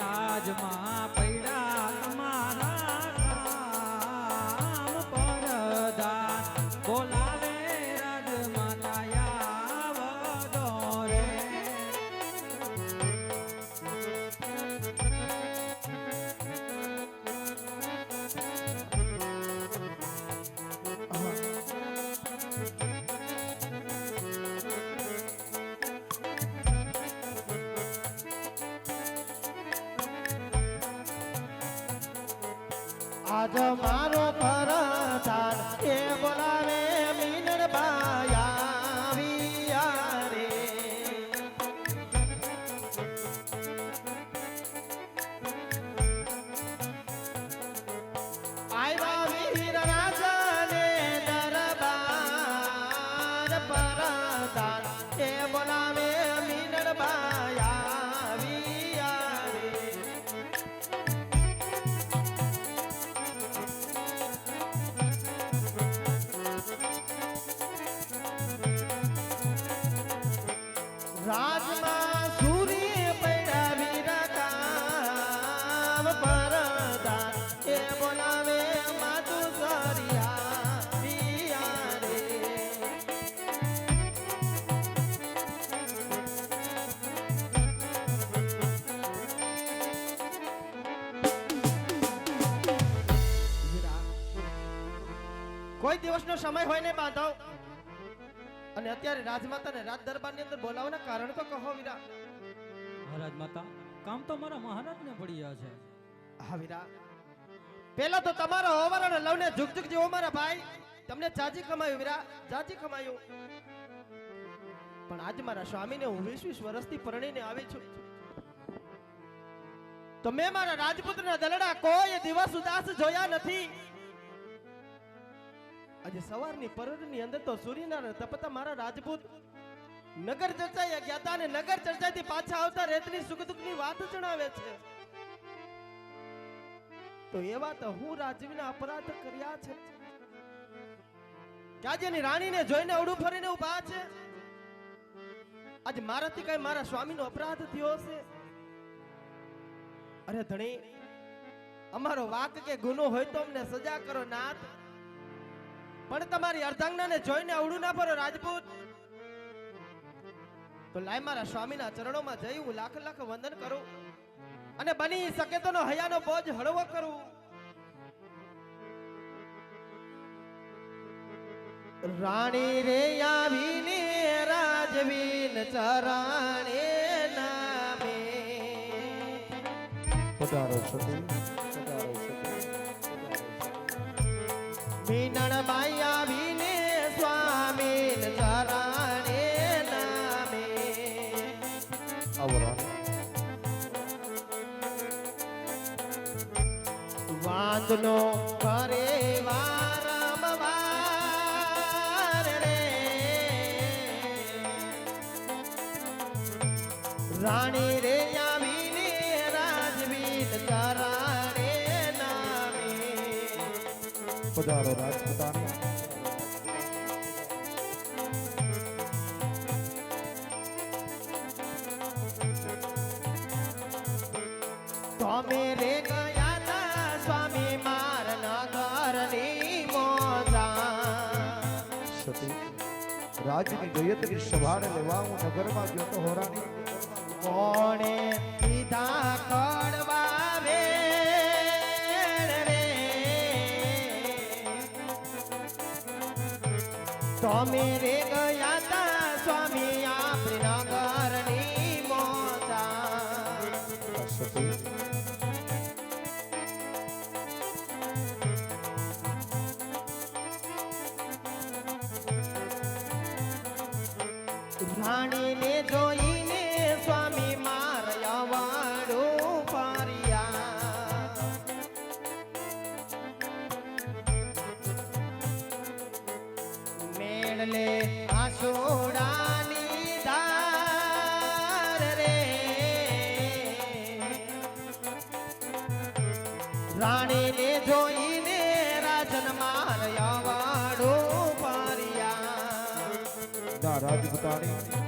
રાજમાં મારો પરદાન કોઈ દિવસનો સમય હોય ને બાંધવ. અને અત્યારે રાજમાતાને રાજ દરબારની અંદર બોલાવવાના કારણ તો કહો વીરા. મહારાજ માતા કામ તો મારા મહારાજને પડ્યા છે. હા વીરા. પેલા તો તમારો ઓવર અને લવને ઝુક ઝુક જેવો મારા ભાઈ. તમને ચાજી કમાયું વીરા ચાજી કમાયું પણ આજ મારા સ્વામીને હું વીસ વીસ વર્ષથી પરણીને આવી છું. તો મેં મારા રાજપુત્રના દલડા કોઈ દિવસ ઉદાસ જોયા નથી. આજે સવારની પરોઢની અંદર તો સૂર્યનારાયણ તપતા મારા રાજપૂત નગર ચર્ચાએ ગયા અને નગર ચર્ચાથી પાછા આવતા રેતની સુખ દુઃખની વાત જણાવે છે. તો એવા તો હું રાજવીના અપરાધ કર્યા છે? રાજ્યની રાણીને જોઈને અવડું ફરીને ઊભા છે? આજે મારાથી કઈ મારા સ્વામીનો અપરાધ થયો છે અરે ધણી, અમારો વાક કે ગુનો હોય તો અમને સજા કરો નાથ પણ તમારી અર્ધાંગનાને જોઈને અવડું ના ભરો રાજપૂત. તો લાય મારા સ્વામીના ચરણોમાં જઈ હું લાખ લાખ વંદન કરું અને બની શકે તો હયાનો બોજ હળવો કરું. રાણી રે આવીને રાજવીન ચરાણે નામે. પધારો સતી મીનણ બાઈ આવીને સ્વામીન ચરાણે નામે. આવરા વાંદનો કરે રાણી રે આવીને રાજવીર કરાણે પધારો રાજપૂતાણી સ્વામી રે ગયા તા સ્વામી માર નગરની મોજા. સતી રાજની ગયતની સભાને લેવા હું નગરમાં ગયો તો હોરાની. કોણે તમે રે ગયા તા સ્વામી આપણી નગરની મોતા રાણીને જોઈને ના રાજપૂતાણી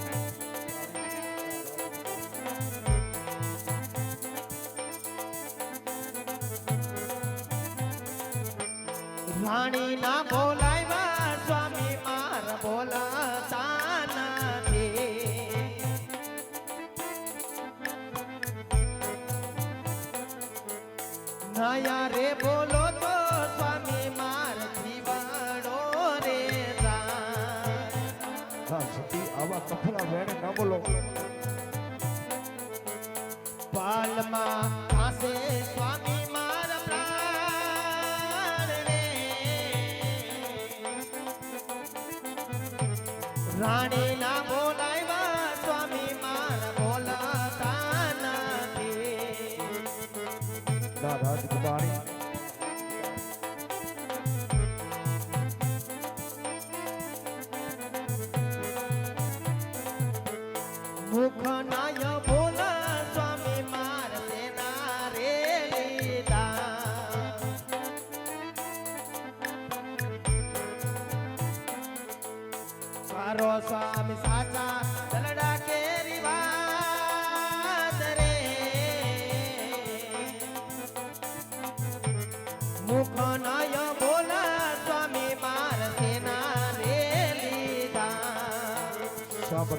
રાણી ના બોલાવ્યા, સ્વામી માર બોલાતા નથી. નયા રે બોલો તો, સ્વામી માર આવા કફલા વેણે ન બોલો પાલમાં આસે સ્વામી રાણી ના બોલાવ્યા સ્વામી માર બોલાતા નથી. રાજપૂતાણી Boca.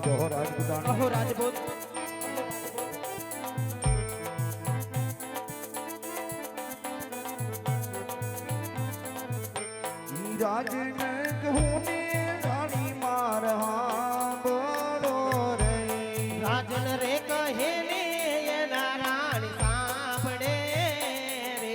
સાંભળજો હો રાજપૂતાણી અહો રાજપૂત ઈ રાજને કહું ને રાણી માર હાંભળો રે રાજન રે કહે ને એના રાણી સાંભળે રે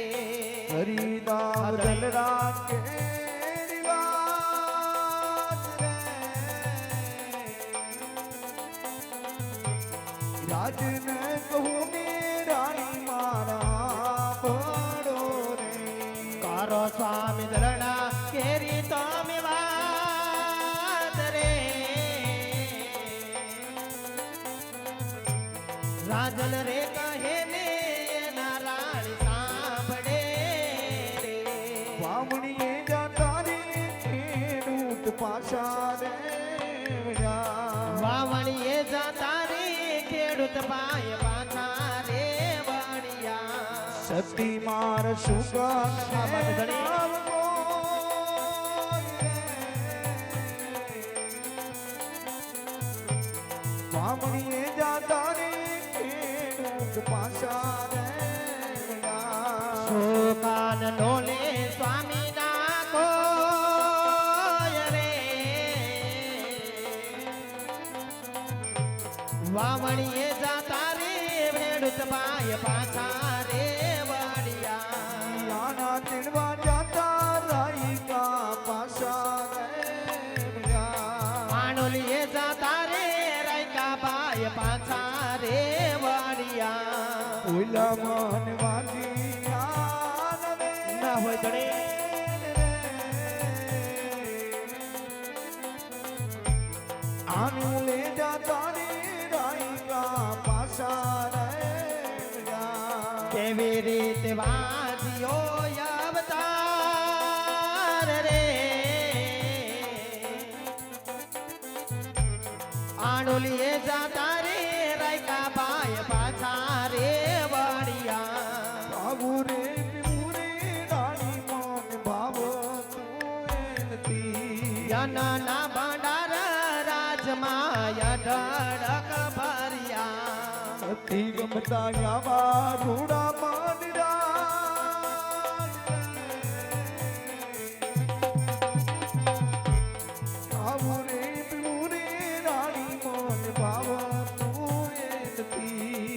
રાજન રે કહે ને એના રાણી સાંભળે રે. વામણીએ જાતા રે ખેડૂત પાછા રે. વાવણીએ જતા રે ખેડૂત પાય પાછા રે વાણિયા સતી માર સુગન સુકાન ડોલે સ્વામી ના રે વાવણીએ જાતા રે ખેડૂત પાય પાછા. આનું લે જાતા કેવી રીતે વાજીઓ અવતાર રે આણોલીએ જાતા ઢળક ભર્યા. સતી ગમતા ગાવા રૂડા મન